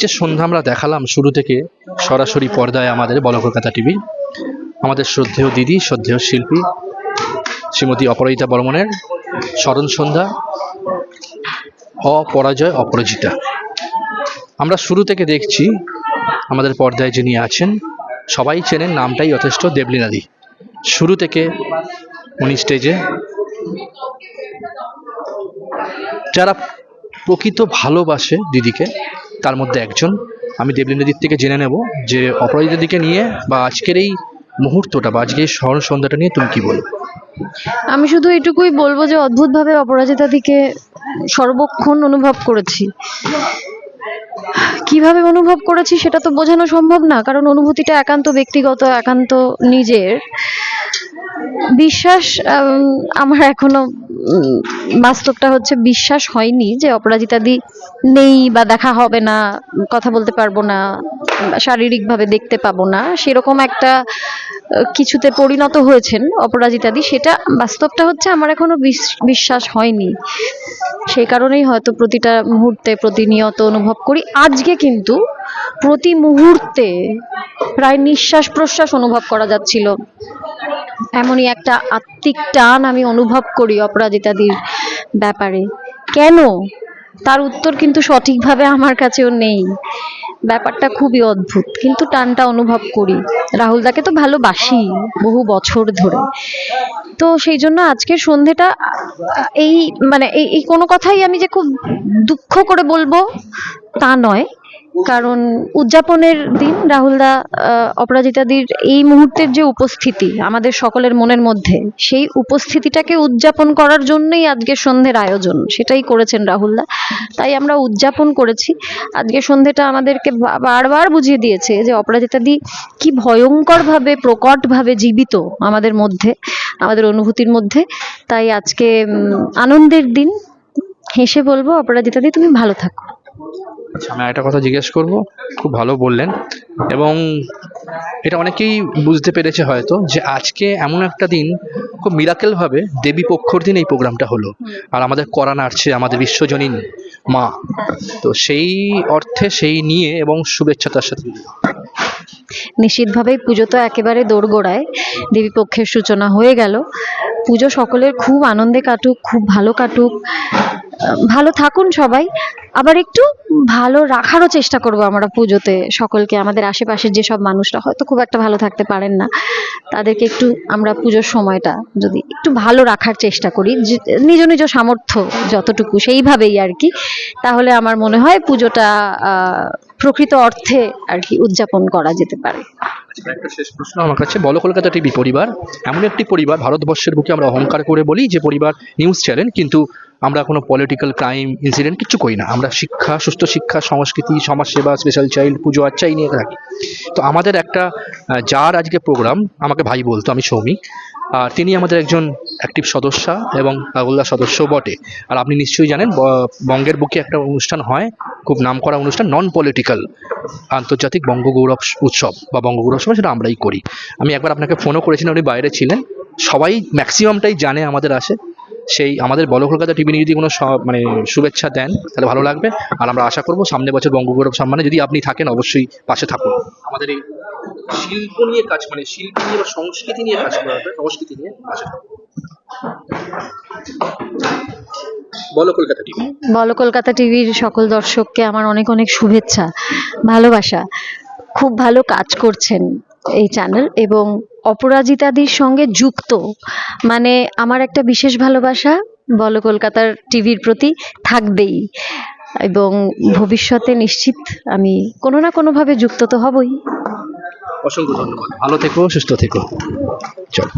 যে সন্ধ্যা আমরা দেখালাম শুরু থেকে সরাসরি পর্দায় আমাদের বল কলকাতা টিভি, আমাদের শ্রদ্ধেয় দিদি, শ্রদ্ধেয় শিল্পী শ্রীমতী অপরাজিতা বর্মনের স্মরণ সন্ধ্যা, অপরাজয়, অপরাজিতা। আমরা শুরু থেকে দেখছি আমাদের পর্দায় যিনি আছেন, সবাই চেনেন নামটাই যথেষ্ট দেবলীনাদি শুরু থেকে উনি স্টেজে। যারা প্রকৃত ভালোবাসে দিদিকে তার মধ্যে একজন। আমি দেবলীনাদির থেকে জেনে নেব যে অপরাজিতা দিকে নিয়ে বা আজকের এই মুহূর্তটা বা আজকের স্মরণ সন্ধ্যাটা নিয়ে তুমি কি বলবে আমি শুধু এটুকুই বলব যে অদ্ভুতভাবে অপরাজিতা দিকে সর্বক্ষণ অনুভব করেছি। কীভাবে অনুভব করেছি সেটা তো বোঝানো সম্ভব না, কারণ অনুভূতিটা একান্ত ব্যক্তিগত, একান্ত নিজের। বিশ্বাস আমার এখনও বাস্তবটা হচ্ছে বিশ্বাস হয়নি যে অপরাজিতা দি নেই বা দেখা হবে না, কথা বলতে পারব না শারীরিকভাবে দেখতে পাবো না, সেরকম একটা কিছুতে পরিণত হয়েছেন অপরাজিতাদি, সেটা বাস্তবটা হচ্ছে আমার এখনও বিশ- বিশ্বাস হয়নি। সেই কারণেই হয়তো প্রতিটা মুহূর্তে প্রতিনিয়ত অনুভব করি। আজকে কিন্তু প্রতি মুহূর্তে প্রায় নিঃশ্বাস প্রশ্বাস অনুভব করা যাচ্ছিল। এমনই একটা আত্মিক টান আমি অনুভব করি অপরাজিতাদির ব্যাপারে। কেন? তার উত্তর কিন্তু সঠিকভাবে আমার কাছেও নেই। ব্যাপারটা খুবই অদ্ভুত, কিন্তু টানটা অনুভব করি। রাহুলদাকে তো ভালোবাসি বহু বছর ধরে। তো সেই জন্য আজকের সন্ধেটা, এই মানে এই কোনো কথাই আমি যে খুব দুঃখ করে বলব তা নয়। কারণ উদযাপনের দিন রাহুলদা অপরাজিতাদির এই মুহূর্তের যে উপস্থিতি আমাদের সকলের মনের মধ্যে, সেই উপস্থিতিটাকে উদযাপন করার জন্যই আজকের সন্ধ্যের আয়োজন, সেটাই করেছেন রাহুলদা তাই আমরা উদযাপন করেছি। আজকে সন্ধ্যেটা আমাদেরকে বারবার বুঝিয়ে দিয়েছে যে অপরাজিতাদি কি ভয়ঙ্করভাবে, প্রকটভাবে জীবিত আমাদের মধ্যে, আমাদের অনুভূতির মধ্যে। তাই আজকে আনন্দের দিন। হেসে বলব, অপরাজিতাদি, তুমি ভালো থাকো। আচ্ছা আমি একটা কথা জিজ্ঞেস করব। খুব ভালো বললেন। এবং এটা অনেকেই বুঝতে পেরেছে হয়তো যে আজকে এমন একটা দিন খুব মিরাকেল ভাবে দেবী পক্ষর দিন এই প্রোগ্রামটা হলো। আর আমাদের করা নাড়ছে আমাদের বিশ্বজনীন মা। তো সেই অর্থে সেই নিয়ে এবং শুভেচ্ছা তার সাথে নিশ্চিতভাবেই পুজো তো একেবারে দোরগোড়ায়। দেবী পক্ষের সূচনা হয়ে গেল। পুজো সকলের খুব আনন্দে কাটুক, খুব ভালো কাটুক। ভালো থাকুন সবাই। আবার একটু ভালো রাখারও চেষ্টা করব আমরা পুজোতে সকলকে, আমাদের আশেপাশের যেসব মানুষরা হয়তো খুব একটা ভালো থাকতে পারেন না, তাদেরকে একটু আমরা পুজোর সময়টা যদি একটু ভালো রাখার চেষ্টা করি নিজ নিজ সামর্থ্য যতটুকু সেইভাবেই আর কি। তাহলে আমার মনে হয় পুজোটা প্রকৃত অর্থে আর কি উদযাপন করা যেতে পারে। আচ্ছা, একটা শেষ প্রশ্ন আমার কাছে। বলো কলকাতা টিভি পরিবার এমন একটি পরিবার ভারতবর্ষের বুকে আমরা অহংকার করে বলি যে পরিবার নিউজ চ্যানেল কিন্তু আমরা কোনো পলিটিক্যাল ক্রাইম ইনসিডেন্ট কিছু করি না। আমরা শিক্ষা সুস্থ শিক্ষা সংস্কৃতি সমাজসেবা স্পেশাল চাইল্ড পুজো আচ্ছাই নিয়ে থাকি। তো আমাদের একটা যার আজকে প্রোগ্রাম আমাকে ভাই বলতো আমি সৌমিক আর তিনি আমাদের একজন অ্যাক্টিভ সদস্যা এবং রাহুল্লাহ সদস্য বটে। আর আপনি নিশ্চয়ই জানেন বঙ্গের বুকে একটা অনুষ্ঠান হয়, খুব নামকরা অনুষ্ঠান নন পলিটিক্যাল আন্তর্জাতিক বঙ্গগৌরব উৎসব বা বঙ্গগৌরব সভা সেটা আমরাই করি। আমি একবার আপনাকে ফোনও করেছিলাম, উনি বাইরে ছিলেন। সবাই ম্যাক্সিমামটাই জানে আমাদের আসে। সেই আমাদের বল কলকাতা টিভি নিয়ে যদি কোনো মানে শুভেচ্ছা দেন, তাহলে ভালো লাগবে। আর আমরা আশা করব সামনে বছর বঙ্গগৌরব সম্মানে যদি আপনি থাকেন, অবশ্যই পাশে থাকুন। আমাদের এই শিল্প নিয়ে কাজ মানে শিল্প নিয়ে বা সংস্কৃতি নিয়ে কাজ করা হবে সংস্কৃতি নিয়ে পাশে থাকুন বলো কলকাতা টিভি। বলো কলকাতা টিভির সকল দর্শককে আমার অনেক অনেক শুভেচ্ছা, ভালোবাসা। খুব ভালো কাজ করছেন এই চ্যানেল এবং অপরাজিতাদির সঙ্গে যুক্ত। মানে আমার একটা বিশেষ ভালোবাসা বলো কলকাতার টিভির প্রতি থাকবেই। এবং ভবিষ্যতে নিশ্চিত আমি কোনো না কোনোভাবে যুক্ত তো হবই। অসংখ্য ধন্যবাদ। ভালো থেকো সুস্থ থেকো। চলো।